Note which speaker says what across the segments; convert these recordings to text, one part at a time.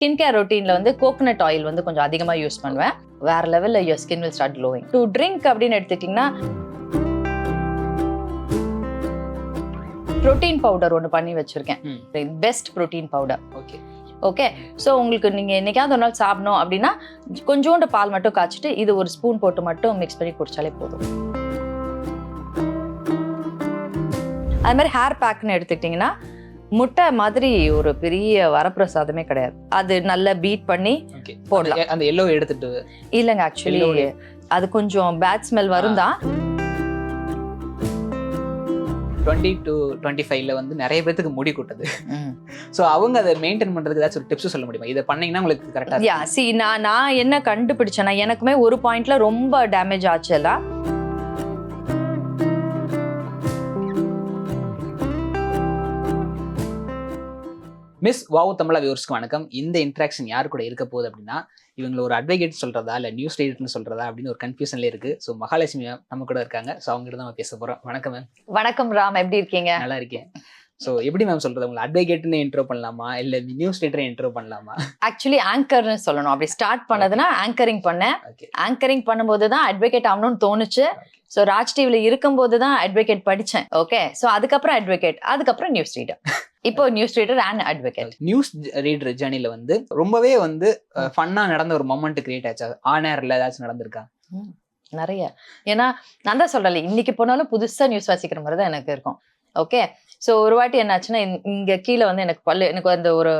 Speaker 1: Skin care ரொட்டீன்ல வந்து coconut oil வந்து கொஞ்சம் அதிகமா யூஸ் பண்ணுவேன். வேற லெவல்ல your skin will start glowing to drink அப்படின்னு எடுத்துக்கிட்டிங்கன்னா ப்ரோட்டீன் பவுடர் ஒன்று பண்ணி வச்சிருக்கேன். Best protein powder
Speaker 2: okay
Speaker 1: okay so உங்களுக்கு நீங்கள் என்னைக்காவது ஒரு நாள் சாப்பிடணும் அப்படின்னா கொஞ்சோண்டு பால் மட்டும் காய்ச்சிட்டு இது ஒரு ஸ்பூன் போட்டு மட்டும் மிக்ஸ் பண்ணி குடிச்சாலே போதும். அது மாதிரி ஹேர் பேக்னு எடுத்துக்கிட்டிங்கன்னா முட்டை மாதிரி ஒரு பெரிய வரப்பிரசாதமே கிடையாது. அது நல்லா பீட் பண்ணி போடலாம்.
Speaker 2: அந்த எல்லோ எடுத்துட்டு
Speaker 1: இல்லைங்க ஆக்சுவலி. அது கொஞ்சம் பேட் ஸ்மெல் வரும் தான்
Speaker 2: டுவெண்ட்டி டு டுவெண்ட்டி ஃபைவ்ல வந்து நிறைய பேத்துக்கு முடி கொட்டுது. ஸோ அவங்க அதை மெயின்டைன் பண்றதுக்கு ஏதாச்சும் ஒரு டிப்ஸ் சொல்ல முடியுமா? இதை பண்ணீங்கன்னா உங்களுக்கு கரெக்டா
Speaker 1: யா சி நான் நான் என்ன கண்டுபிடிச்சேன்னா எனக்குமே ஒரு பாயிண்ட்ல ரொம்ப டேமேஜ் ஆச்சு எல்லாம்
Speaker 2: மிஸ் வாவு தமிழா வியூவர்ஸ்க்கு வணக்கம். இந்த இன்ட்ராக்ஷன் யார் கூட இருக்க போகுது அப்படின்னா இவங்களை ஒரு அட்வொகேட் சொல்றதா இல்ல நியூஸ் ரீடர்னு சொல்றதா அப்படின்னு ஒரு கன்ஃபியூஷன்ல இருக்கு. ஸோ மகாலட்சுமி நம்ம கூட இருக்காங்க. ஸோ அவங்க கிட்ட தான் பேச போறோம். வணக்கம் மேம்
Speaker 1: வணக்கம் ராம் எப்படி இருக்கீங்க?
Speaker 2: நல்லா இருக்கேன். ஸோ எப்படி மேம் சொல்றது? உங்களை அட்வொகேட்னு இன்ட்ரோ பண்ணலாமா? இல்ல நியூஸ் ரீடரை இன்ட்ரோ பண்ணலாமா?
Speaker 1: ஆக்சுவலி ஆங்கர்னு சொல்லணும். அப்படி ஸ்டார்ட் பண்ணதுன்னா ஆங்கரிங் பண்ணேன். ஆங்கரிங் பண்ணும்போது தான் அட்வொகேட் ஆகணும்னு தோணுச்சு. ஸோ ராஜ் டிவில இருக்கும்போது தான் அட்வொகேட் படித்தேன் ஓகே ஸோ அதுக்கப்புறம் அட்வொகேட் அதுக்கப்புறம் நியூஸ் ரீடர் இப்போ news reader and advocate
Speaker 2: news reader ஜேர்னில வந்து ரொம்பவே வந்து ஃபன்னா நடந்த ஒரு மொமெண்ட் கிரியேட் ஆச்சா. ஆன் ஏர்ல ஏதாச்சும் நடந்திருக்கா?
Speaker 1: நிறைய. ஏன்னா நான் தான் சொல்றேன் இன்னைக்கு போனாலும் புதுசா நியூஸ் வாசிக்கிற மாதிரி தான் எனக்கு இருக்கும். ஓகே ஸோ ஒரு வாட்டி என்னாச்சுன்னா இங்க- இங்க கீழே வந்து எனக்கு பல்லு எனக்கு அந்த ஒரு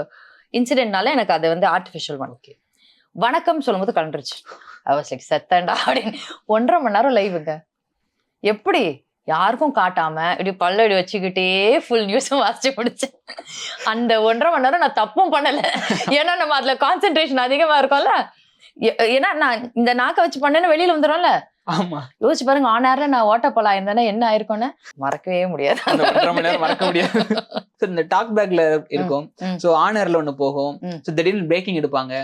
Speaker 1: இன்சிடென்ட்னால எனக்கு அது வந்து ஆர்டிஃபிஷியல் ஒன்
Speaker 2: ஓகே
Speaker 1: வணக்கம் சொல்லும்போது கலண்டுருச்சு. அவசியம் செத்தண்டா அப்படின்னு. ஒன்றரை மணி நேரம் லைவுங்க எப்படி? யாருக்கும் காட்டாம இப்படி பல்ல வச்சுக்கிட்டே ஃபுல் நியூஸும் வாசிச்சு முடிச்சேன். அந்த ஒன்றரை மணி நேரம் நான் தப்பும் பண்ணல. ஏன்னா நம்ம அதுல கான்சென்ட்ரேஷன் அதிகமா இருக்கும்ல. ஏ- ஏன்னா நான் இந்த நாக்கை வச்சு பண்ணேன்னு வெளியில வந்துடும்ல.
Speaker 2: ஆமா.
Speaker 1: யோசிச்சு பாருங்க ஆன் ஏர்ல நான் ஓட்டப்பலா இருந்தேன்னா என்ன ஆயிருக்கும்னு மறக்கவே முடியாது.
Speaker 2: மறக்க முடியாது. இந்த டாக் பேக்ல இருக்கும். ஸோ ஆன் ஏர்ல ஒன்று போகும். ஸோ திடீர்னு பிரேக்கிங் எடுப்பாங்க.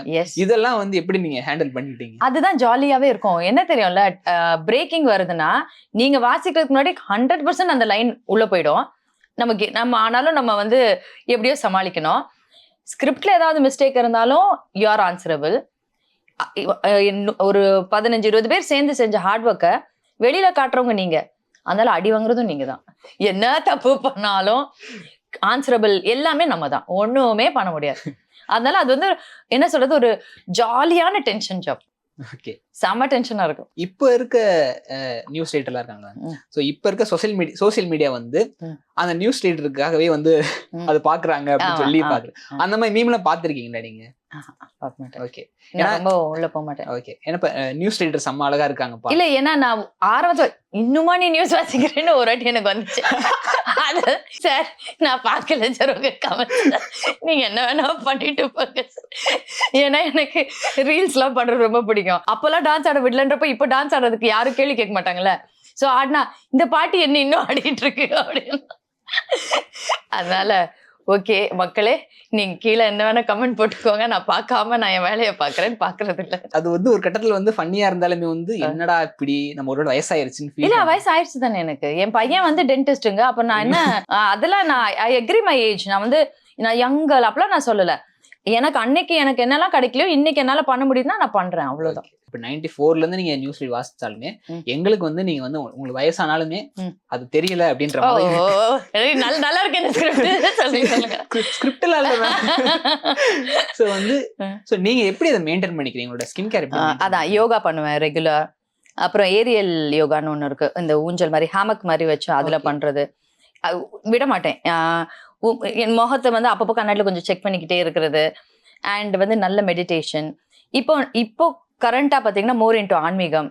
Speaker 2: இதெல்லாம் வந்து எப்படி நீங்க ஹேண்டில் பண்ணிட்டீங்க?
Speaker 1: அதுதான் ஜாலியாவே இருக்கும். என்ன தெரியும்ல பிரேக்கிங் வருதுன்னா நீங்க வாசிக்கிறதுக்கு முன்னாடி ஹண்ட்ரட் பர்சன்ட் அந்த லைன் உள்ள போயிடும். நமக்கு நம்ம ஆனாலும் நம்ம வந்து எப்படியோ சமாளிக்கணும். ஸ்கிரிப்ட்ல ஏதாவது மிஸ்டேக் இருந்தாலும் யூ ஆர் ஆன்சரபிள் ஒரு பதினஞ்சு இருபது பேர் சேர்ந்து செஞ்ச ஹார்ட் ஒர்க்கை வெளியில காட்டுறவங்க நீங்க. அதனால அடி வாங்குறதும் நீங்க தான். என்ன தப்பு பண்ணாலும் ஆன்சரபிள் எல்லாமே நம்ம தான். ஒண்ணுமே பண்ண முடியாது. அதனால அது வந்து என்ன சொல்றது ஒரு ஜாலியான டென்ஷன் ஜாப்
Speaker 2: ஓகே.
Speaker 1: செம்ம டென்ஷனா இருக்கும்.
Speaker 2: இப்போ இருக்க நியூஸ் ரீடர்லாம் இருக்காங்க
Speaker 1: ம்.
Speaker 2: ஸோ இப்போ இருக்க சோசியல் மீடியா சோசியல் மீடியா வந்து. அந்த நியூஸ் ரீடருக்காகவே வந்து. அது பாக்குறாங்க அப்படின்னு சொல்லி
Speaker 1: ஆ.
Speaker 2: அந்த மாதிரி மீம்லாம் பார்த்துருக்கீங்களா நீங்க? ஓகே.
Speaker 1: நான் ரொம்ப உள்ள போக மாட்டேன்.
Speaker 2: ஓகே. ஏன்னா இப்போ நியூஸ் ரீடர் செம்ம அழகா இருக்காங்கப்பா
Speaker 1: இல்ல ஏன்னா நான் ஆரம்பத்துல இன்னுமா நீ நியூஸ் வாசிக்கிறேன்னு ஒரு வாட்டி எனக்கு வந்துச்சு. அது. சார் நான் பார்க்கல சார் உங்க கமெண்ட் நீங்க என்ன வேணா பண்ணிட்டு போங்க சார் ஏன்னா எனக்கு ரீல்ஸ் எல்லாம் பண்றது ரொம்ப பிடிக்கும். அப்பெல்லாம் டான்ஸ் ஆட விடலன்றப்ப இப்ப டான்ஸ் ஆடுறதுக்கு யாரும் கேள்வி கேட்க மாட்டாங்கல்ல? சோ ஆடினா இந்த பாட்டு என்ன இன்னும் ஆடிட்டு இருக்கு அப்படின்னு. அதனால ஓகே மக்களே நீங்க கீழே என்ன வேணா கமெண்ட் போட்டுக்கோங்க. நான் பார்க்காம நான் என் வேலையை பார்க்கறேன்னு பார்க்கறது இல்ல
Speaker 2: அது வந்து ஒரு கட்டத்துல வந்து ஃபன்னியா இருந்தாலுமே வந்து என்னடா இப்படி? நம்ம ஒரு வயசாயிருச்சுன்னு
Speaker 1: இல்ல
Speaker 2: பண்ணுவோம்.
Speaker 1: வயசு ஆயிடுச்சு தானே எனக்கு. என் பையன் வந்து டென்டிஸ்ட்டுங்க அப்ப நான் என்ன அதெல்லாம் நான் ஐ அக்ரி மை ஏஜ் நான் வந்து நான் யங்கல் அப்பெல்லாம் நான் சொல்லல. எனக்கு அன்னைக்கு எனக்கு என்னெல்லாம் கிடைக்கலையோ இன்னைக்கு என்னால பண்ண முடியுதுன்னா நான் பண்றேன் அவ்வளவுதான்.
Speaker 2: இப்ப நைன்டி ஃபோர்ல இருந்து நீங்க நியூஸ் ரீட் வாசிச்சாலுமே. எங்களுக்கு வந்து நீங்க வந்து உங்க- உங்களுக்கு வயசானாலுமே. அது தெரியல அப்படின்ற மாதிரி
Speaker 1: நல்ல இருக்கு இந்த ஸ்கிரிப்ட்
Speaker 2: ஸ்கிரிப்ட்ல இல்ல சோ வந்து. சோ நீங்க எப்படி அதை மெயின்டைன் பண்ணிக்கிறீங்க? உங்களோட ஸ்கின் கேர்
Speaker 1: அதான் யோகா பண்ணுவேன் ரெகுலர் அப்புறம் ஏரியல் யோகான்னு ஒன்று இருக்கு. இந்த ஊஞ்சல் மாதிரி ஹேமக் மாதிரி வச்சு அதுல. பண்றது. விட மாட்டேன். என் முகத்தை வந்து அப்பப்போ கண்ணாடியில் கொஞ்சம் செக் பண்ணிக்கிட்டே இருக்கிறது. அண்ட் வந்து நல்ல மெடிடேஷன் இப்போ இப்போ கரண்டா பாத்தீங்கன்னா மோர் இன்டு ஆன்மீகம்.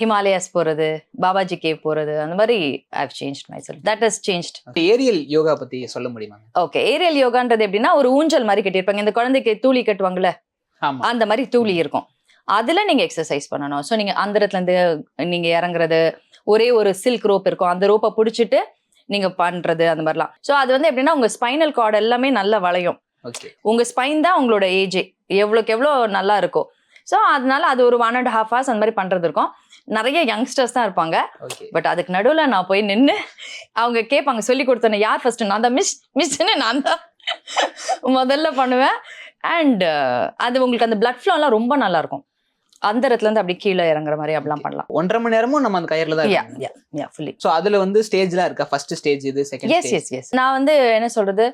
Speaker 1: ஹிமாலயாஸ் போறது பாபாஜி கேவ் போறது அந்த மாதிரி I change my self that is change
Speaker 2: aerial yoga பத்தி சொல்ல முடியுமா?
Speaker 1: ஓகே ஏரியல் யோகான்றது எப்படின்னா ஒரு ஊஞ்சல் மாதிரி கட்டியிருப்பாங்க. இந்த குழந்தைக்கு தூளி கட்டுவாங்கல்ல? அந்த மாதிரி தூளி இருக்கும். அதுல நீங்க எக்ஸசைஸ் பண்ணணும். ஸோ நீங்க அந்த இடத்துல இருந்து நீங்க இறங்குறது ஒரே ஒரு சில்க் ரோப் இருக்கும். அந்த ரோப்பை பிடிச்சிட்டு நீங்க பண்றது அந்த மாதிரிலாம். ஸோ அது வந்து எப்படின்னா உங்க ஸ்பைனல் கார்டு எல்லாமே நல்லா வளையும். உங்க ஸ்பைன் தான் உங்களோட ஏஜே எவ்வளோக்கு எவ்வளோ நல்லா இருக்கும் ஸோ அதனால அது ஒரு ஒன் அண்ட் ஹாஃப் ஹவர்ஸ் அந்த மாதிரி பண்றது இருக்கும். நிறைய யங்ஸ்டர்ஸ் தான் இருப்பாங்க. பட் அதுக்கு நடுவில் நான் போய் நின்று அவங்க கேட்பாங்க சொல்லி கொடுத்தோன்னே யார் ஃபர்ஸ்ட் நான் தான் மிஸ் மிஸ்ன்னு நான் தான் முதல்ல பண்ணுவேன். அண்ட் அது உங்களுக்கு அந்த பிளட் ஃப்ளோலாம் ரொம்ப நல்லா இருக்கும். அந்த இடத்துல இருந்து அப்படி கீழே இறங்குற மாதிரி அப்படிலாம் பண்ணலாம்.
Speaker 2: ஒன்றரை மணி நேரமும் நம்ம அந்த கயிறுல தான்
Speaker 1: யா யா யா ஃபுல்லி
Speaker 2: ஸோ அதுல வந்து ஸ்டேஜ்லாம் இருக்கா? ஃபர்ஸ்ட் ஸ்டேஜ் இது செகண்ட்
Speaker 1: எஸ் எஸ் எஸ் நான் வந்து என்ன சொல்றது?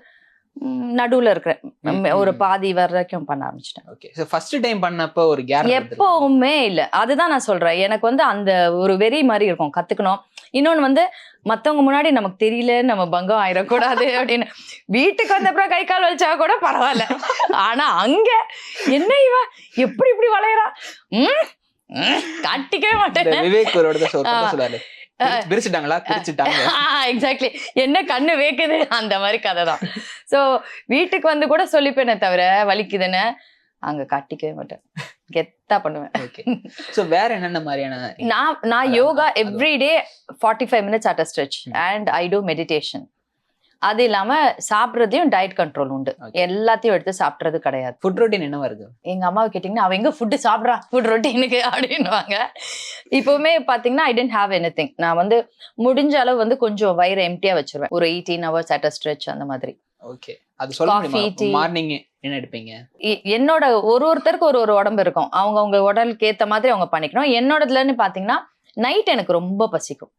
Speaker 1: நடுவுல
Speaker 2: ம்,
Speaker 1: ஒரு. பாதி வரைக்கும் பண்ண ஆரம்பிச்சிட்டேன்.
Speaker 2: ஓகே ஃபர்ஸ்ட் டைம் பண்ணப்போ ஒரு கேப்
Speaker 1: எப்பவுமே இல்ல. அதுதான் நான் சொல்றேன். எனக்கு வந்து அந்த ஒரு வெறி மாதிரி இருக்கும். கத்துக்கணும். இன்னொன்னு வந்து மத்தவங்க முன்னாடி நமக்கு தெரியல நம்ம பங்கம் ஆயிடக்கூடாது அப்படின்னு. வீட்டுக்கு வந்த அப்புறம் கை கால் வலிச்சா கூட பரவாயில்ல. ஆனா அங்க என்ன இவ? எப்படி இப்படி வளையறா? காட்டிக்கவே மாட்டேன்.
Speaker 2: விவேக் பிரிச்சுட்டாங்களா? பிரிச்சுட்டாங்க.
Speaker 1: எக்ஸாக்ட்லி என்ன கண்ணு வேக்குது? அந்த மாதிரி கதை தான். ஸோ வீட்டுக்கு வந்து கூட சொல்லிப்பேனே தவிர வலிக்குதுன்னு அங்க காட்டிக்கவே மாட்டேன். கெத்தா பண்ணுவேன்.
Speaker 2: ஓகே ஸோ வேற என்னென்ன மாதிரியான
Speaker 1: நான் நான் yoga. Every day forty five minutes at a stretch. And I do meditation அது இல்லாம சாப்பிட்றதையும் டயட் கண்ட்ரோல் உண்டு. எல்லாத்தையும் எடுத்து சாப்பிட்றது கிடையாது.
Speaker 2: ஃபுட் ரொட்டீன் என்னவா இருக்கு
Speaker 1: எங்க அம்மாவை கேட்டிங்கன்னா அவ எங்க ஃபுட்டு சாப்பிட்றா? ஃபுட் ரொட்டீனுக்கு அப்படின்னுவாங்க. இப்போவுமே பார்த்தீங்கன்னா I tend have anything நான் வந்து முடிஞ்ச அளவு வந்து கொஞ்சம் வயிறு எம்டியா வச்சிருவேன். ஒரு eighteen hours at a stretch அந்த மாதிரி.
Speaker 2: ஓகே அது சொல்ல மார்னிங் என்ன எடுப்பீங்க?
Speaker 1: என்னோட ஒரு ஒருத்தருக்கு ஒரு ஒரு உடம்பு இருக்கும். அவங்க அவங்க உடலுக்கு ஏத்த மாதிரி அவங்க பண்ணிக்கணும். என்னோடதுலன்னு பாத்தீங்கன்னா நைட் எனக்கு ரொம்ப பசிக்கும்.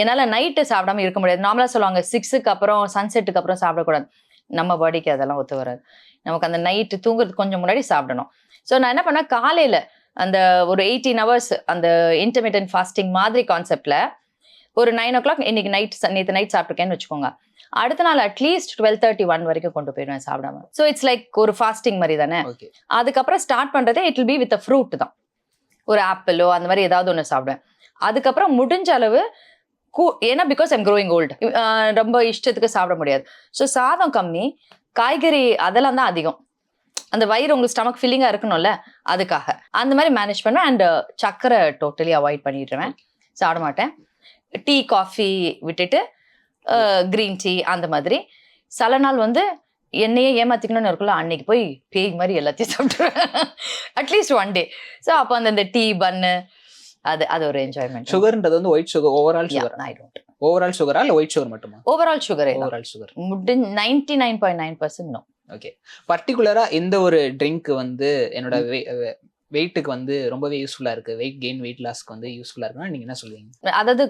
Speaker 1: என்னால நைட்டு சாப்பிடாம இருக்க முடியாது. நார்மலா சொல்லுவாங்க சிக்ஸுக்கு அப்புறம் சன்செட்டுக்கு அப்புறம் சாப்பிடக்கூடாது. நம்ம பாடிக்கு அதெல்லாம் ஒத்து வராது. நமக்கு அந்த நைட்டு தூங்குறதுக்கு கொஞ்சம் முன்னாடி சாப்பிடணும். ஸோ நான் என்ன பண்ணேன்? காலையில அந்த ஒரு எயிட்டீன் ஹவர்ஸ் அந்த இன்டர்மீடியன்ட் ஃபாஸ்டிங் மாதிரி கான்செப்ட்ல ஒரு நைன் ஓ கிளாக் இன்னைக்கு நைட் நேற்று நைட் சாப்பிட்டுருக்கேன்னு வச்சுக்கோங்க. அடுத்த நாள் அட்லீஸ்ட் டுவெல் தேர்ட்டி ஒன் வரைக்கும் கொண்டு போயிடுவேன் சாப்பிடாம. ஸோ இட்ஸ் லைக் ஒரு ஃபாஸ்டிங் மாதிரி தானே? அதுக்கப்புறம் ஸ்டார்ட் பண்றதே it will be with fruit தான். ஒரு ஆப்பிளோ அந்த மாதிரி ஏதாவது ஒன்று சாப்பிடுவேன். அதுக்கப்புறம் முடிஞ்ச அளவு கூ ஏன்னா பிகாஸ் ஐம் க்ரோயிங் ஓல்டு ரொம்ப இஷ்டத்துக்கு சாப்பிட முடியாது. ஸோ சாதம் கம்மி காய்கறி அதெல்லாம் தான் அதிகம். அந்த வயிறு உங்களுக்கு ஸ்டமக் ஃபில்லிங்காக இருக்கணும்ல அதுக்காக. அந்த மாதிரி மேனேஜ் பண்ணுவேன். அண்ட் uh, சக்கரை டோட்டலி அவாய்ட் பண்ணிடுவேன். சாப்பிட மாட்டேன். டீ காஃபி விட்டுட்டு க்ரீன் டீ அந்த மாதிரி. சில நாள் வந்து என்னையே ஏமாத்திக்கணும்னு இருக்குல்ல அன்னைக்கு போய் பேய் மாதிரி எல்லாத்தையும் சாப்பிட்டுருவேன். At least one day so அப்போ அந்த இந்த டீ பன்னு அது அது ஒரு என்ஜாய்மெண்ட்
Speaker 2: சுகர்ன்றது வந்து white sugar overall sugar
Speaker 1: I don't
Speaker 2: overall சுகரா இல்ல ஒயிட் சுகர் மட்டுமா?
Speaker 1: ஓவரால் சுகரே
Speaker 2: ஓவரால் சுகர்
Speaker 1: முடிஞ்ச ninety nine point nine percent no
Speaker 2: okay பர்டிகுலரா எந்த ஒரு ட்ரிங்க் வந்து என்னோட வெயிட்டுக்கு வந்து ரொம்பவே யூஸ்ஃபுல்லா இருக்கு. வெயிட் கெயின் வெயிட் லாஸ்க்கு வந்து யூஸ்ஃபுல்லா இருக்குன்னா நீங்க என்ன சொல்லுவீங்க
Speaker 1: அதாவது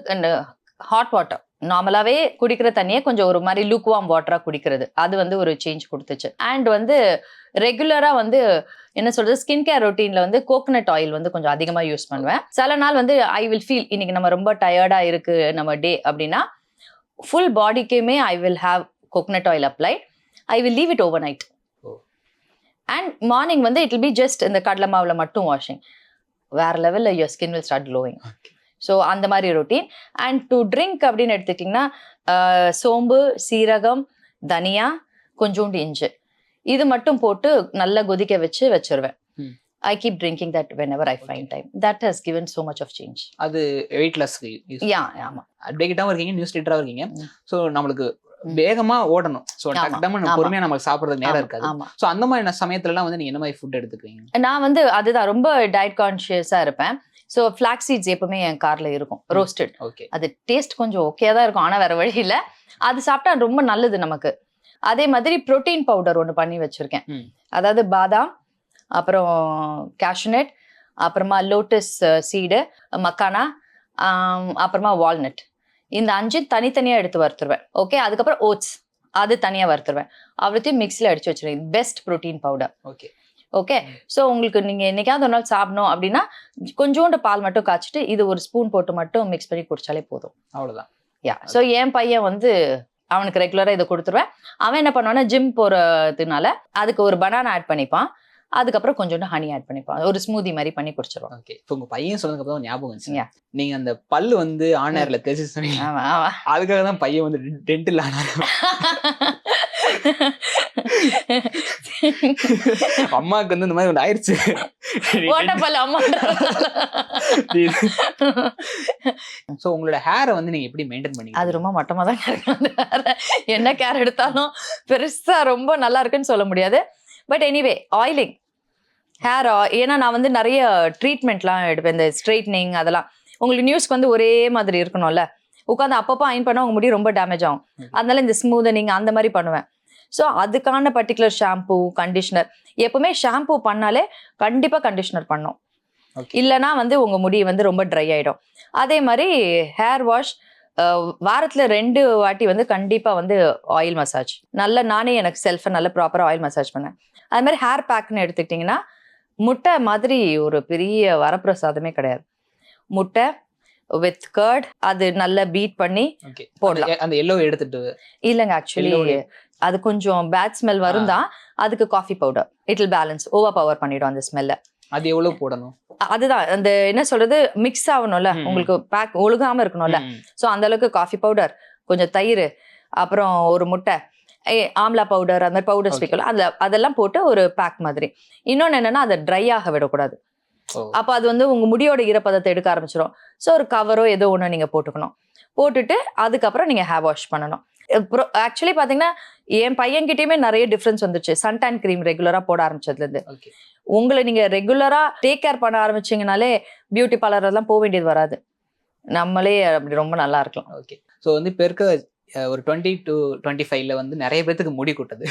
Speaker 1: ஹாட் வாட்டர் நார்மலாவே குடிக்கிற தண்ணியே கொஞ்சம் ஒரு மாதிரி லூக் வாம் வாட்டரா குடிக்கிறது. அது வந்து ஒரு சேஞ்ச் கொடுத்துச்சு. அண்ட் வந்து ரெகுலரா வந்து என்ன சொல்றது ஸ்கின் கேர் ரொட்டீன்ல வந்து கோகனட் ஆயில் வந்து கொஞ்சம் அதிகமா யூஸ் பண்ணுவேன். சில நாள் வந்து ஐ வில் ஃபீல் இன்னைக்கு நம்ம ரொம்ப டயர்டா இருக்கு நம்ம டே அப்படின்னா full பாடிக்குமே I will have coconut oil apply I will leave it overnight. And morning வந்து இட் வில் பி ஜஸ்ட் இந்த கடலை மாவுல மட்டும் வாஷிங் வேற லெவல்ல your skin will start glowing so அந்த மாதிரி ரொட்டீன் அண்ட் டு ட்ரிங்க் அப்படின்னு எடுத்துக்கிட்டிங்கன்னா சோம்பு சீரகம் தனியா கொஞ்சோண்டு இஞ்சி. இது மட்டும் போட்டு நல்லா கொதிக்க வச்சு வச்சிருவேன். I keep drinking that whenever I find time that has given so much of change
Speaker 2: அது வெயிட் லாஸ்க்கு
Speaker 1: யா ஆமா.
Speaker 2: அட்வொகேட்டாவும் இருக்கீங்க நியூஸ் ரீடராகவும் இருக்கீங்க. ஸோ நம்மளுக்கு. வேகமா ஓடணும். ஸோ டக்குடாம. பொறுமையா நமக்கு சாப்பிடுறதுக்கு நேரம் இருக்காது. ஸோ அந்த மாதிரி சமயத்துலலாம் வந்து நீங்க என்ன மாதிரி ஃபுட் எடுத்துக்குவீங்க?
Speaker 1: நான் வந்து அதுதான் ரொம்ப டயட் கான்ஷியஸா இருப்பேன். ஸோ ஃபிளாக் சீட்ஸ் எப்பவுமே என் கார்ல இருக்கும். ரோஸ்டட்
Speaker 2: ஓகே
Speaker 1: அது டேஸ்ட் கொஞ்சம் ஓகே தான் இருக்கும். ஆனால் வேற வழி இல்லை. அது சாப்பிட்டா ரொம்ப நல்லது நமக்கு. அதே மாதிரி புரோட்டீன் பவுடர் ஒன்று பண்ணி வச்சிருக்கேன். அதாவது பாதாம் அப்புறம் கேஷ்நட் அப்புறமா லோட்டஸ் சீடு மக்கானா அப்புறமா வால்நட் இந்த அஞ்சு தனித்தனியாக எடுத்து வறுத்துருவேன். ஓகே அதுக்கப்புறம் ஓட்ஸ் அது தனியாக வறுத்துருவேன். அவ்வளோத்தையும் மிக்ஸியில் அடிச்சு வச்சிருவேன். Best protein powder
Speaker 2: okay
Speaker 1: okay so உங்களுக்கு நீங்கள் என்னைக்காவது ஒரு நாள் சாப்பிடணும் அப்படின்னா கொஞ்சோண்டு பால் மட்டும் காய்ச்சிட்டு இது ஒரு ஸ்பூன் போட்டு மட்டும் மிக்ஸ் பண்ணி குடிச்சாலே போதும்.
Speaker 2: அவ்வளவுதான்.
Speaker 1: யா ஸோ என் பையன் வந்து அவனுக்கு ரெகுலராக இதை கொடுத்துருவேன். அவன் என்ன பண்ணுவான்னா ஜிம் போகிறதுனால அதுக்கு ஒரு பனானா ஆட் பண்ணிப்பான். அதுக்கப்புறம் கொஞ்சோண்டு ஹனி ஆட் பண்ணிப்பான். ஒரு ஸ்மூதி மாதிரி பண்ணி குடிச்சிருவான்.
Speaker 2: ஓகே இப்போ உங்க பையன் சொன்னதுக்கு அப்புறம் ஞாபகம் வந்துச்சு.
Speaker 1: Yeah.
Speaker 2: நீங்க அந்த பல்லு வந்து ஆனர்ல தேய்ச்சி சொன்னீங்க. அதுக்காக தான் பையன் வந்து டென்டில் ஆனார் அம்மாவுக்கு வந்து இந்த மாதிரி ஒன்று ஆயிடுச்சு
Speaker 1: ஓட்டப்பல் அம்மா.
Speaker 2: ஸோ உங்களோட ஹேரை வந்து நீங்க எப்படி மெயின்டைன் பண்ணி
Speaker 1: அது ரொம்ப மட்டமாக தான் hair. என்ன கேர் எடுத்தாலும் பெருசா ரொம்ப நல்லா இருக்குன்னு சொல்ல முடியாது. பட் எனிவே ஆயிலிங் ஹேர் ஏன்னா நான் வந்து நிறைய ட்ரீட்மெண்ட்லாம் எடுப்பேன். இந்த ஸ்ட்ரைட்னிங் அதெல்லாம். உங்களுக்கு நியூஸ்க்கு வந்து ஒரே மாதிரி இருக்கணும்ல. உட்காந்து அப்பப்போ அயன் பண்ணா உங்க முடி ரொம்ப டேமேஜ் ஆகும். அதனால இந்த ஸ்மூதனிங் அந்த மாதிரி பண்ணுவேன். ஸோ அதுக்கான பர்டிகுலர் ஷாம்பூ கண்டிஷனர் எப்பவுமே ஷாம்பூ பண்ணாலே கண்டிப்பா கண்டிஷனர் பண்ணும். இல்லைன்னா வந்து உங்க முடி வந்து ரொம்ப ட்ரை ஆயிடும். அதே மாதிரி ஹேர் வாஷ் வாரத்துல ரெண்டு வாட்டி வந்து கண்டிப்பா வந்து ஆயில் மசாஜ் நல்ல நானே எனக்கு செல்ஃபை நல்ல ப்ராப்பரா ஆயில் மசாஜ் பண்ணேன். அது மாதிரி ஹேர் பேக்னு எடுத்துக்கிட்டிங்கன்னா முட்டை மாதிரி ஒரு பெரிய வரப்பிரசாதமே கிடையாது. முட்டை வித் கர்ட் அது நல்லா பீட் பண்ணி போடலாம்.
Speaker 2: அந்த எல்லோ எடுத்துட்டு
Speaker 1: இல்லைங்க ஆக்சுவலி அது கொஞ்சம் பேட் ஸ்மெல் வரும் தான் அதுக்கு coffee powder it will balance overpower பண்ணிடும் அந்த ஸ்மெல்ல
Speaker 2: அது எவ்வளவு போடணும்?
Speaker 1: அதுதான். அந்த என்ன சொல்றது? மிக்ஸ் ஆகணும்ல. உங்களுக்கு பேக் ஒழுகாம இருக்கணும்ல. ஸோ அந்த அளவுக்கு காஃபி பவுடர் கொஞ்சம் தயிர் அப்புறம் ஒரு முட்டை ஏ ஆம்லா பவுடர் அந்த மாதிரி பவுடர்ஸ். வைக்கலாம் அதில் அதெல்லாம் போட்டு ஒரு பேக் மாதிரி. இன்னொன்று என்னன்னா அதை ட்ரை ஆக விடக்கூடாது. அப்போ அது வந்து உங்க முடியோட ஈரப்பதத்தை எடுக்க ஆரம்பிச்சிடும் ஸோ ஒரு கவரோ ஏதோ ஒன்று நீங்க போட்டுக்கணும். போட்டுட்டு அதுக்கப்புறம் நீங்க ஹேர் வாஷ் பண்ணணும். ஆக்சுவலி பாத்தீங்கன்னா என் பையன்கிட்டயுமே நிறைய டிஃப்ரென்ஸ் வந்துச்சு. சன்டான் க்ரீம் ரெகுலரா போட ஆரம்பிச்சதுல இருந்து உங்களை நீங்க ரெகுலரா டேக் கேர் பண்ண ஆரம்பிச்சீங்கனாலே பியூட்டி பார்லர் எல்லாம் போக வேண்டியது வராது. நம்மளே அப்படி ரொம்ப நல்லா இருக்கலாம்.
Speaker 2: ஓகே ஸோ வந்து இப்போ இருக்க ஒரு டுவெண்ட்டி டு டுவெண்ட்டி ஃபைவ்ல வந்து நிறைய பேத்துக்கு முடி கொட்டுது.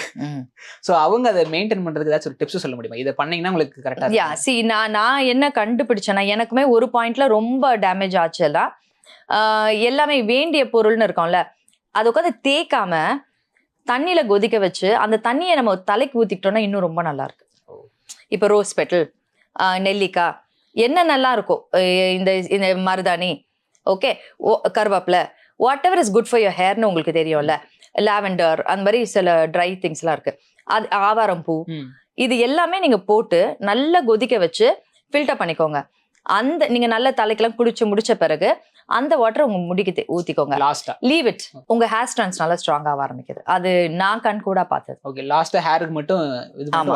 Speaker 2: ஸோ அவங்க அதை மெயின்டைன் பண்றதுக்கு ஏதாச்சும் ஒரு டிப்ஸ் சொல்ல முடியுமா? இதை பண்ணீங்கன்னா உங்களுக்கு
Speaker 1: யா
Speaker 2: கரெக்டாக
Speaker 1: சி நான் நான் என்ன கண்டுபிடிச்சேன்னா எனக்குமே ஒரு பாயிண்ட்ல ரொம்ப டேமேஜ் ஆச்சுலாம் ஆஹ் எல்லாமே வேண்டிய பொருள்னு இருக்கோம்ல அது உட்காந்து தேய்க்காம தண்ணியில கொதிக்க வச்சு அந்த தண்ணியை நம்ம தலைக்கு ஊத்திக்கிட்டோம்னா இன்னும் ரொம்ப நல்லா இருக்கு. இப்போ ரோஸ் பெட்டல் நெல்லிக்காய் என்ன நல்லா இருக்கும் இந்த இந்த மருதாணி ஓகே ஓ கருவேப்பிலை whatever is good for your ஹேர்னு உங்களுக்கு தெரியும்ல? லாவெண்டர் அந்த மாதிரி சில ட்ரை திங்ஸ்லாம் இருக்கு. அது ஆவாரம் பூ. இது எல்லாமே நீங்க போட்டு நல்லா கொதிக்க வச்சு ஃபில்டர் பண்ணிக்கோங்க. அந்த நீங்க நல்ல தலைக்கெல்லாம் குளிச்சு முடிச்ச பிறகு அந்த வாட்டர் உங்க முடிக்கு ஊத்திக்கோங்க.
Speaker 2: லாஸ்டா
Speaker 1: லீவ் இட் உங்க ஹேர் ஸ்ட்ரான்ஸ் நல்லா ஸ்ட்ராங் ஆக ஆரம்பிக்குது. அது நான் கண் கூட பார்த்தது.
Speaker 2: ஓகே லாஸ்டா ஹேருக்கு மட்டும்
Speaker 1: ஆமா.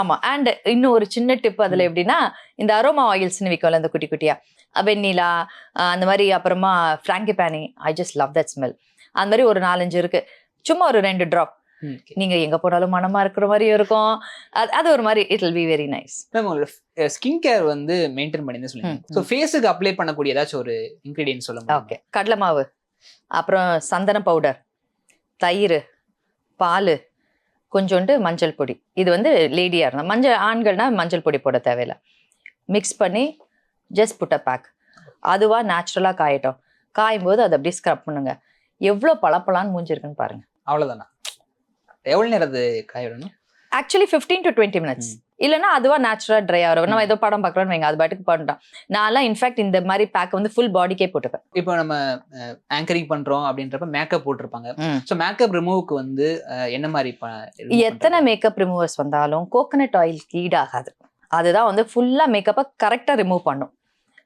Speaker 1: ஆமா. அண்ட் இன்னும் ஒரு சின்ன டிப் அதுல எப்படின்னா இந்த அரோமா ஆயில்ஸ்னு விற்கும்ல இந்த குட்டி குட்டியா? வெண்ணிலா அந்த மாதிரி அப்புறமா frangipani I just love that smell அந்த மாதிரி ஒரு நாலஞ்சு இருக்கு. சும்மா ஒரு ரெண்டு ட்ராப். நீங்க எங்க போனாலும் மனமா இருக்கிற மாதிரியும் இருக்கும். அது ஒரு மாதிரி it will be very nice
Speaker 2: ma'am உங்களோட ஸ்கின் கேர் வந்து மெயின்டைன் பண்ணி சொல்லுங்க ஸோ ஃபேஸுக்கு அப்ளை பண்ணக்கூடிய ஏதாச்சும் ஒரு இன்கிரீடியன்ட் சொல்ல முடியும்?
Speaker 1: ஓகே கடலை மாவு. அப்புறம் சந்தன பவுடர் தயிர் பால் கொஞ்சோண்டு மஞ்சள் பொடி. இது வந்து லேடியாக இருந்தால் மஞ்சள் ஆண்கள்னா மஞ்சள் பொடி போட தேவையில்ல. மிக்ஸ் பண்ணி ஜஸ்ட் புட்ட பேக் அதுவாக நேச்சுரலாக காயட்டும். காயும் போது அதை அப்படியே ஸ்க்ரப் பண்ணுங்க. எவ்வளோ பளபளன்னு மூஞ்சிருக்குன்னு பாருங்க.
Speaker 2: அவ்வளவுதானா? எவ்வளவு நேரம் அது காய விடணும்
Speaker 1: actually fifteen to twenty minutes இல்லைன்னா அதுவா நேச்சுரலாக ட்ரை ஆகும் நம்ம ஏதோ படம் பார்க்குறோன்னு வைங்க அது பாட்டுக்கு பண்ணிட்டோம் நான்லாம் இன்ஃபேக்ட் இந்த மாதிரி பேக் வந்து ஃபுல் பாடிக்கே போட்டுப்பேன்.
Speaker 2: இப்போ நம்ம ஆங்கரிங் பண்றோம் அப்படின்றப்ப மேக்கப் போட்டிருப்பாங்க. ஸோ மேக்கப் ரிமூவ்க்கு வந்து என்ன மாதிரி
Speaker 1: எத்தனை? மேக்கப் ரிமூவர்ஸ் வந்தாலும் கோகனட் ஆயிலுக்கு ஈடாகாது அதுதான் வந்து ஃபுல்லாக மேக்கப்பை கரெக்டாக ரிமூவ் பண்ணும்.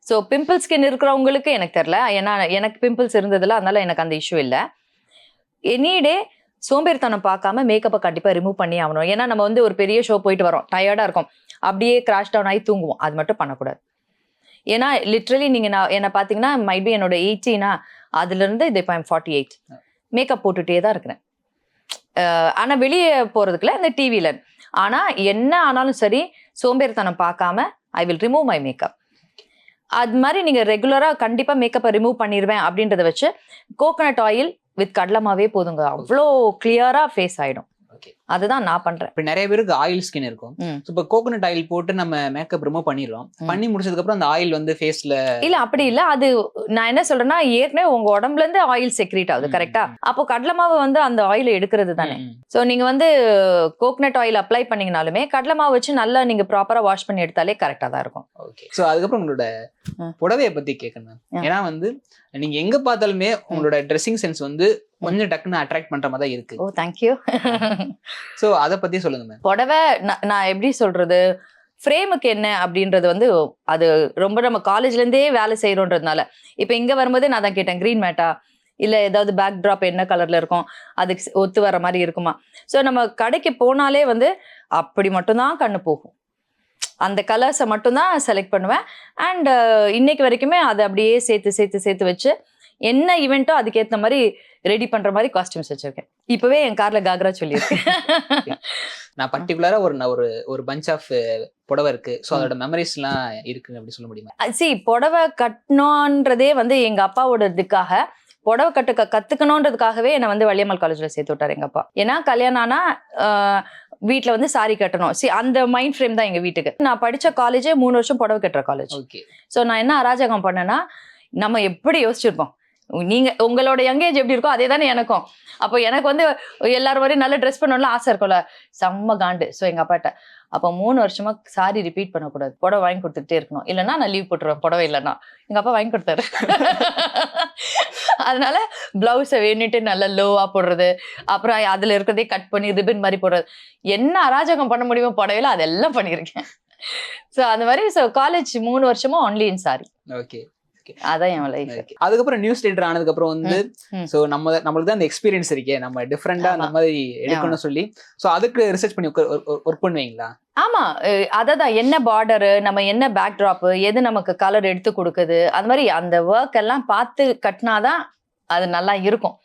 Speaker 1: ஸோ பிம்பிள் ஸ்கின் இருக்கிறவங்களுக்கு எனக்கு தெரில ஏன்னா எனக்கு பிம்பிள்ஸ் இருந்ததில்ல அதனால எனக்கு அந்த இஷ்யூ இல்லை. எனி டே சோம்பேறித்தனம் பார்க்காம மேக்கப்பை கண்டிப்பாக ரிமூவ் பண்ணி ஆகணும். ஏன்னா நம்ம வந்து ஒரு பெரிய ஷோ போயிட்டு வரோம். டயர்டாக இருக்கும். அப்படியே கிராஷ் டவுன் ஆகி தூங்குவோம். அது மட்டும் பண்ணக்கூடாது. ஏன்னா லிட்ரலி நீங்கள் நான் என்னை பார்த்தீங்கன்னா மைபி என்னோட எயிட்டீனா அதுலேருந்து இது இப்போ ஃபார்ட்டி எயிட் மேக்கப் போட்டுகிட்டே தான் இருக்கிறேன். ஆனால் வெளியே போகிறதுக்குள்ள இந்த டிவியில் ஆனால் என்ன ஆனாலும் சரி சோம்பேறித்தனம் பார்க்காம I will remove my makeup அது மாதிரி நீங்கள் ரெகுலராக கண்டிப்பாக மேக்கப்பை ரிமூவ் பண்ணிடுவேன் அப்படின்றத வச்சு கோகனட் ஆயில் வித் கடலமாவே போதுங்க. அவ்வளோ கிளியராக ஃபேஸ் ஆகிடும்
Speaker 2: Okay.
Speaker 1: அதுதான் நான் பண்ணுறேன்
Speaker 2: இப்போ நிறைய பேருக்கு ஆயில் ஸ்கின் இருக்கும். ஸோ இப்போ கோகனட் ஆயில் போட்டு நம்ம மேக்கப் ரிமூவ் பண்ணிடுறோம்
Speaker 1: ம்.
Speaker 2: பண்ணி முடிச்சதுக்கு அப்புறம் அந்த ஆயில் வந்து ஃபேஸ்ல
Speaker 1: இல்ல அப்படி இல்ல அது நான் என்ன சொல்றேன்னா ஏற்கனவே உங்க உடம்புல இருந்து ஆயில் செக்ரேட் ஆகுது கரெக்டா. அப்போ கடலை மாவு வந்து அந்த ஆயில் எடுக்கிறது தானே ஸோ நீங்க வந்து கோகனட் ஆயில் அப்ளை பண்ணீங்கனாலுமே கடலை மாவு வச்சு நல்லா நீங்க ப்ராப்பரா வாஷ் பண்ணி எடுத்தாலே கரெக்டா தான் இருக்கும்
Speaker 2: ஓகே ஸோ அதுக்கப்புறம் உங்களோட. புடவைய பத்தி கேட்கணும். ஏன்னா வந்து நீங்க எங்க பார்த்தாலுமே உங்களோட ட்ரெஸ்ஸிங் சென்ஸ் வந்து கொஞ்சம் டக்குன்னு அட்ராக்ட் பண்ற மாதிரி தான் இருக்கு.
Speaker 1: ஓ தேங்க்யூ
Speaker 2: ஸோ அதை பத்தி சொல்லுங்க மேம்
Speaker 1: புடவை நான் எப்படி சொல்றது? ஃப்ரேமுக்கு என்ன அப்படின்றது வந்து அது ரொம்ப நம்ம காலேஜ்ல இருந்தே வேலை செய்யறோன்றதுனால இப்போ இங்க வரும்போதே நான் தான் கேட்டேன் க்ரீன் மேட்டா இல்ல ஏதாவது பேக் ட்ராப் என்ன கலர்ல இருக்கும்? அதுக்கு ஒத்து வர மாதிரி இருக்குமா? ஸோ நம்ம கடைக்கு போனாலே வந்து அப்படி மட்டும்தான் கண்ணு போகும். அந்த கலர்ஸை மட்டும்தான் செலக்ட் பண்ணுவேன். அண்ட் இன்னைக்கு வரைக்குமே அதை அப்படியே சேர்த்து சேர்த்து சேர்த்து வச்சு என்ன ஈவெண்ட்டோ அதுக்கேற்ற மாதிரி ரெடி பண்ற மாதிரி காஸ்டியூம்ஸ் வச்சிருக்கேன். இப்பவே என் கார்ல காக்ரா சொல்லியிருக்கேன்
Speaker 2: நான் பர்டிகுலரா ஒரு ஒரு ஒரு பஞ்ச் ஆஃப் புடவை இருக்கு. ஸோ அதோட மெமரிஸ் எல்லாம் இருக்கு அப்படி சொல்ல முடியுமா?
Speaker 1: சி புடவை கட்டணுன்றதே வந்து எங்க அப்பாவோட இதுக்காக புடவை கட்டுக்க கத்துக்கணுன்றதுக்காகவே என்னை வந்து வள்ளியம்மாள் காலேஜ்ல சேர்த்து விட்டாரு எங்க அப்பா. ஏன்னா கல்யாணம் வீட்ல வந்து சாரி கட்டணும். சி அந்த மைண்ட் ஃப்ரேம் தான் எங்க வீட்டுக்கு. நான் படிச்ச காலேஜே மூணு வருஷம் புடவை கட்டுற காலேஜ்
Speaker 2: ஓகே
Speaker 1: ஸோ நான் என்ன அராஜகம் பண்ணேன்னா நம்ம எப்படி யோசிச்சிருப்போம்? நீங்க உங்களோட யங் ஏஜ் எப்படி இருக்கோ அதே தானே எனக்கும். அப்போ எனக்கு வந்து எல்லாரும் வரையும் நல்லா ட்ரெஸ் பண்ணணும்னு ஆசை இருக்கும்ல. செம்ம காண்டு. ஸோ எங்க அப்பாட்ட அப்போ மூணு வருஷமா சாரி ரிப்பீட் பண்ணக்கூடாது. புடவை வாங்கி கொடுத்துட்டே இருக்கணும். இல்லைன்னா நான் லீவ் போட்டுருவேன். புடவை இல்லைன்னா. எங்க அப்பா வாங்கி கொடுத்தாரு. அதனால பிளவுஸை வேணிட்டு நல்லா லோவா போடுறது. அப்புறம் அதுல இருக்கிறதே கட் பண்ணி ரிபின் மாதிரி போடுறது. என்ன அராஜகம் பண்ண முடியுமோ புடவையில அதெல்லாம் பண்ணியிருக்கேன். ஸோ அந்த மாதிரி ஸோ காலேஜ் மூணு வருஷமா ஒன்லி இன் சாரி
Speaker 2: ஓகே
Speaker 1: அதான் என் லைஃப்.
Speaker 2: அதுக்கப்புறம் நியூஸ் ரீடர் ஆனதுக்கு அப்புறம் வந்து. சோ நம்ம நம்மளுக்கு தான் அந்த எக்ஸ்பீரியன்ஸ் இருக்கே நம்ம டிஃப்ரெண்டா அந்த. மாதிரி எடுக்கணும்னு சொல்லி சோ அதுக்கு ரிசர்ச் பண்ணி ஒர்க் பண்ணுவீங்களா
Speaker 1: ஆமா அததான் என்ன பார்டரு நம்ம என்ன பேக் ட்ராப் எது நமக்கு கலர் எடுத்து கொடுக்குது அந்த மாதிரி அந்த ஒர்க் எல்லாம் பார்த்து கட்டினாதான் அது நல்லா இருக்கும்.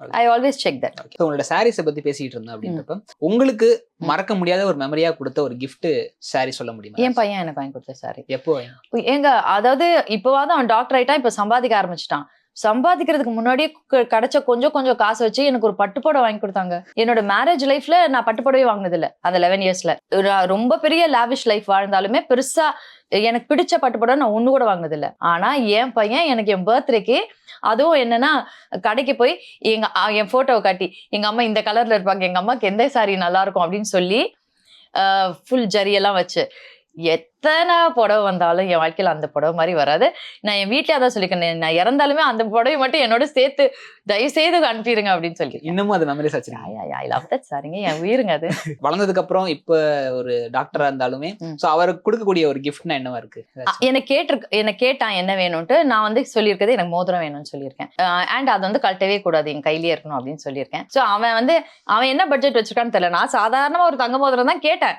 Speaker 1: ஐ ஆல்வேஸ் செக் தட்
Speaker 2: உங்களோட சாரீஸை பத்தி பேசிட்டு இருந்தோம் அப்படின்றப்ப உங்களுக்கு மறக்க முடியாத ஒரு மெமரியா கொடுத்த ஒரு gift saree சொல்ல முடியுமா?
Speaker 1: என் பையன் எனக்கு வாங்கி கொடுத்த சாரி
Speaker 2: எப்போ
Speaker 1: ஏங்க அதாவது இப்போவாவது அவன் டாக்டர் ஆயிட்டான் இப்ப சம்பாதிக்க ஆரம்பிச்சிட்டான். சம்பாதிக்கிறதுக்கு முன்னாடியே கிடைச்ச கொஞ்சம் கொஞ்சம் காசு வச்சு எனக்கு ஒரு பட்டுப்புடவை வாங்கி கொடுத்தாங்க. என்னோட மேரேஜ் லைஃப்ல நான் பட்டுப்படவே வாங்கினது இல்ல அந்த லெவன் இயர்ஸ்ல ரொம்ப பெரிய லாவிஷ் லைஃப் வாழ்ந்தாலுமே பெருசா எனக்கு பிடிச்ச பட்டுப்புடவை நான் ஒண்ணு கூட வாங்கினது இல்ல ஆனா என் பையன் எனக்கு என் பர்த்டேக்கு அதுவும் என்னன்னா கடைக்கு போய் எங்க என் போட்டோவை காட்டி எங்க அம்மா இந்த கலர்ல இருப்பாங்க எங்க அம்மாக்கு எந்த சாரி நல்லா இருக்கும்? அப்படின்னு சொல்லி ஃபுல் ஜரியெல்லாம் வச்சு. எத்தனை புடவை வந்தாலும் என் வாழ்க்கையில அந்த புடவை மாதிரி வராது. நான் என் வீட்லயே அதான் சொல்லிக்கிறேன். நான் இறந்தாலுமே அந்த புடவை மட்டும் என்னோட சேர்த்து தயவு செய்து அனுப்பிடுங்க அப்படின்னு சொல்லி
Speaker 2: இன்னமும் அது மெமரிஸ் வச்சிருக்கீங்க
Speaker 1: ஐ லவ் தட் சாரிங்க என் உயிருங்க அது.
Speaker 2: வளர்ந்ததுக்கு அப்புறம் இப்ப ஒரு டாக்டரா இருந்தாலுமே. சோ அவருக்கு கொடுக்கக்கூடிய ஒரு கிஃப்ட்னா என்னவா இருக்கு?
Speaker 1: எனக்கு கேட்டிருக்கு எனக்கு கேட்டான் என்ன வேணும்ட்டு நான் வந்து சொல்லியிருக்கிறது எனக்கு மோதிரம் வேணும்னு சொல்லியிருக்கேன். அண்ட் அது வந்து கழட்டவே கூடாது. என் கையிலேயே இருக்கணும் அப்படின்னு சொல்லியிருக்கேன். ஸோ அவன் வந்து அவன் என்ன பட்ஜெட் வச்சிருக்கான்னு தெரியல. நான் சாதாரணமா ஒரு தங்க மோதிரம் தான் கேட்டேன்.